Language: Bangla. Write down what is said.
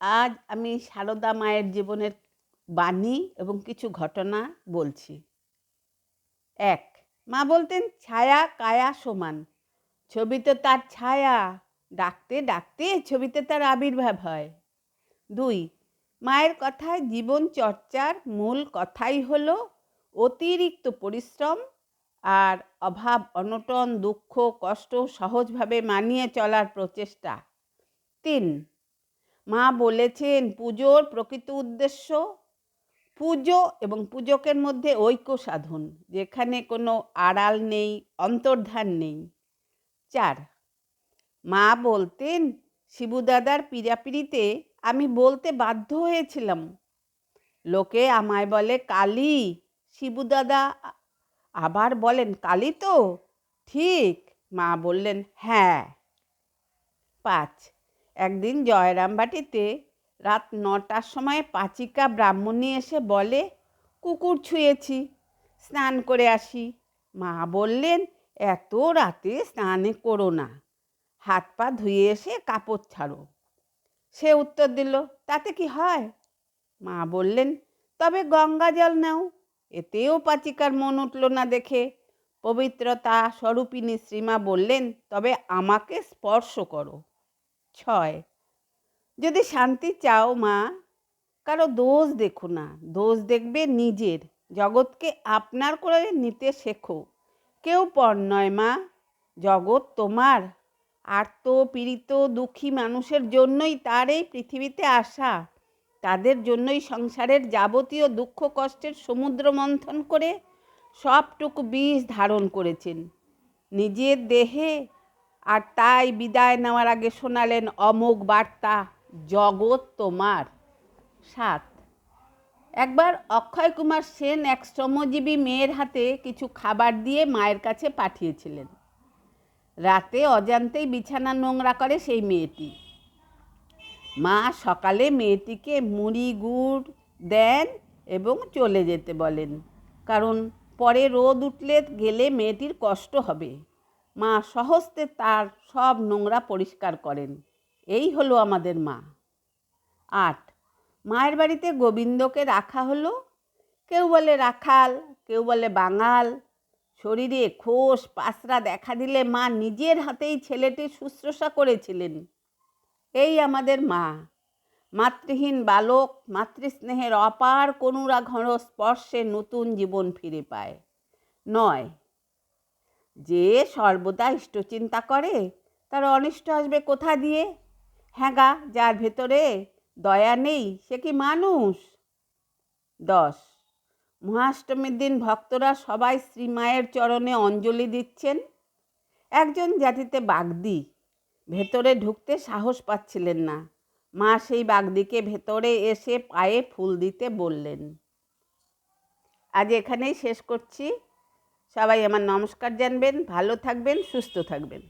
আজ আমি সারদা মায়ের জীবনের বাণী এবং কিছু ঘটনা বলছি। এক, মা বলতেন, ছায়া কায়া সমান। ছবিতে তার ছায়া, ডাকতে ডাকতে ছবিতে তার আবির্ভাব হয়। দুই, মায়ের কথায় জীবন চর্চার মূল কথাই হলো অতিরিক্ত পরিশ্রম আর অভাব, অনটন, দুঃখ, কষ্ট সহজভাবে মানিয়ে চলার প্রচেষ্টা। তিন মা বলেছেন, পুজোর প্রকৃত উদ্দেশ্য পুজো এবং পূজকের মধ্যে ঐক্য সাধন, যেখানে কোনো আড়াল নেই, অন্তর্ধান নেই। চার, মা বলতেন, শিবুদাদার পীড়াপিড়িতে আমি বলতে বাধ্য হয়েছিলাম। লোকে আমায় বলে কালী, শিবুদাদা আবার বলেন কালী তো? ঠিক। মা বললেন হ্যাঁ। পাঁচ একদিন জয়রামবাটিতে রাত নটার সময় পাচিকা ব্রাহ্মণী এসে বলে, কুকুর ছুঁয়েছি, স্নান করে আসি। মা বললেন, এত রাতে স্নানে করো না, হাত পা ধুয়ে এসে কাপড় ছাড়ো। সে উত্তর দিল, তাতে কি হয়? মা বললেন, তবে গঙ্গা জল নাও, এতেও পাচিকার মন উঠল না দেখে। পবিত্রতা স্বরূপিনী শ্রীমা বললেন, তবে আমাকে স্পর্শ করো। ছয়। যদি শান্তি চাও মা, কারও দোষ দেখো না। দোষ দেখবে নিজের। জগৎকে আপনার করে নিতে শেখো। কেউ পর নয় মা, জগৎ তোমার। আর্ত পীড়িত দুঃখী মানুষের জন্যই তার এই পৃথিবীতে আসা। তাদের জন্যই সংসারের যাবতীয় দুঃখ কষ্টের সমুদ্র মন্থন করে সবটুকু বিষ ধারণ করেছেন। নিজের দেহে আর তাই বিদায় নেওয়ার আগে শোনালেন অমোঘ বার্তা, জগৎ তোমার। সাত, একবার অক্ষয় কুমার সেন এক শ্রমজীবী মেয়ের হাতে কিছু খাবার দিয়ে মায়ের কাছে পাঠিয়েছিলেন। রাতে অজান্তেই বিছানা নোংরা করে সেই মেয়েটি। মা সকালে মেয়েটিকে মুড়ি, গুড় দেন এবং চলে যেতে বলেন, কারণ পরে রোদ উঠলে গেলে মেয়েটির কষ্ট হবে। মা সহস্তে তার সব নোংরা পরিষ্কার করেন। এই হলো আমাদের মা। আট, মায়ের বাড়িতে গোবিন্দকে রাখা হলো? কেউ বলে রাখাল, কেউ বলে বাঙাল। শরীরে খোস পাসরা দেখা দিলে মা নিজের হাতেই ছেলেটির শুশ্রূষা করেছিলেন। এই আমাদের মা। মাতৃহীন বালক, মাতৃস্নেহের অপার কনুরা ঘন স্পর্শে নতুন জীবন ফিরে পায়। নয় যে সর্বদা ইষ্টচিন্তা করে, তার অনিষ্ট আসবে কোথা দিয়ে? হ্যাঁ গা, যার ভেতরে দয়া নেই, সে কি মানুষ? দশ, মহাষ্টমীর দিন ভক্তরা সবাই শ্রীমায়ের চরণে অঞ্জলি দিচ্ছেন। একজন জাতিতে বাগদি, ভেতরে ঢুকতে সাহস পাচ্ছিলেন না। মা সেই বাগদিকে ভেতরে এসে পায়ে ফুল দিতে বললেন। আজ এখানেই শেষ করছি। সবাই আমার নমস্কার জানবেন ভালো থাকবেন সুস্থ থাকবেন।